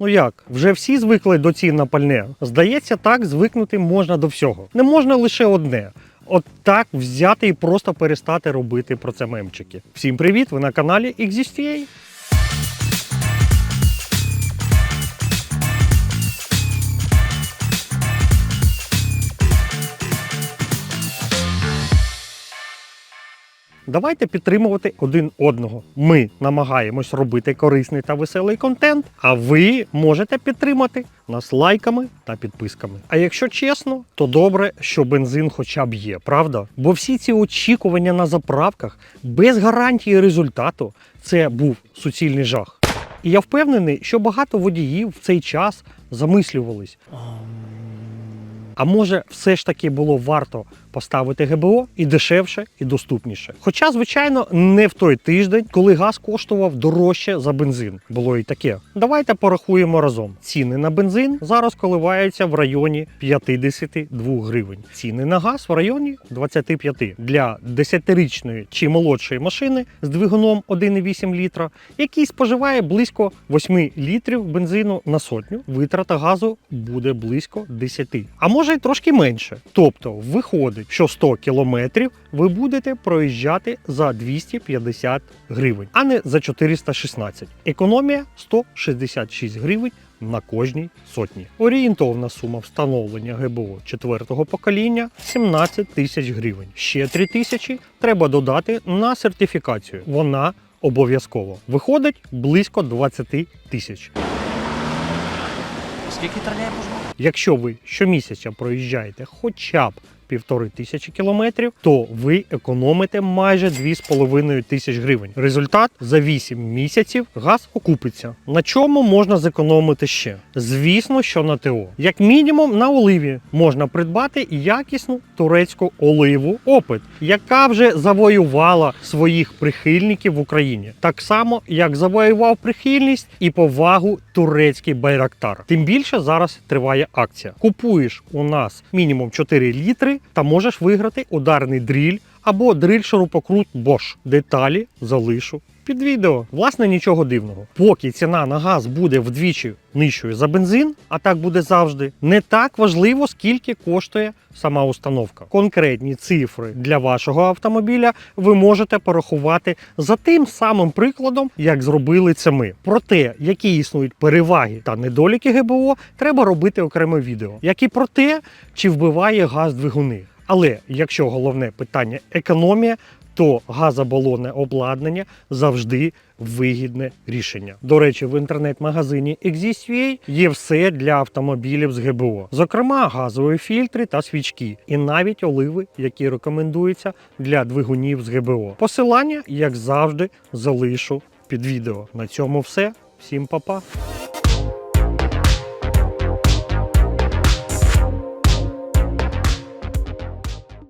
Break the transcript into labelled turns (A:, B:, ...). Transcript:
A: Ну як, вже всі звикли до цін на пальне? Здається, так звикнути можна до всього. Не можна лише одне. От так взяти і просто перестати робити про це мемчики. Всім привіт! Ви на каналі XSTA. Давайте підтримувати один одного. Ми намагаємось робити корисний та веселий контент, а ви можете підтримати нас лайками та підписками. А якщо чесно, то добре, що бензин хоча б є, правда? Бо всі ці очікування на заправках без гарантії результату це був суцільний жах. І я впевнений, що багато водіїв в цей час замислювались. А може, все ж таки було варто поставити ГБО і дешевше, і доступніше. Хоча, звичайно, не в той тиждень, коли газ коштував дорожче за бензин. Було і таке. Давайте порахуємо разом. Ціни на бензин зараз коливаються в районі 52 гривень. Ціни на газ в районі 25. Для 10-річної чи молодшої машини з двигуном 1,8 літра, який споживає близько 8 літрів бензину на сотню, витрата газу буде близько 10. А може й трошки менше. Тобто виходить, що 100 кілометрів ви будете проїжджати за 250 гривень, а не за 416. Економія 166 гривень на кожній сотні. Орієнтовна сума встановлення ГБО четвертого покоління 17 тисяч гривень. Ще 3 тисячі треба додати на сертифікацію. Вона обов'язково виходить близько 20 тисяч.
B: Скільки тролейбус?
A: Якщо ви щомісяця проїжджаєте хоча б півтори тисячі кілометрів, то ви економите майже 2,5 тисяч гривень. Результат за 8 місяців газ окупиться. На чому можна зекономити ще? Звісно, що на ТО. Як мінімум на оливі можна придбати якісну турецьку оливу опит, яка вже завоювала своїх прихильників в Україні, так само як завоював прихильність і повагу турецький байрактар. Тим більше зараз триває акція. Купуєш у нас мінімум 4 літри та можеш виграти ударний дріль або дриль шурупокрут Bosch. Деталі залишу під відео. Власне, нічого дивного. Поки ціна на газ буде вдвічі нижчою за бензин, а так буде завжди, не так важливо, скільки коштує сама установка. Конкретні цифри для вашого автомобіля ви можете порахувати за тим самим прикладом, як зробили це ми. Про те, які існують переваги та недоліки ГБО, треба робити окреме відео, як і про те, чи вбиває газ двигуни. Але якщо головне питання економія, то газобалонне обладнання завжди вигідне рішення. До речі, в інтернет-магазині Exist.ua є все для автомобілів з ГБО, зокрема газові фільтри та свічки, і навіть оливи, які рекомендуються для двигунів з ГБО. Посилання, як завжди, залишу під відео. На цьому все. Всім па-па!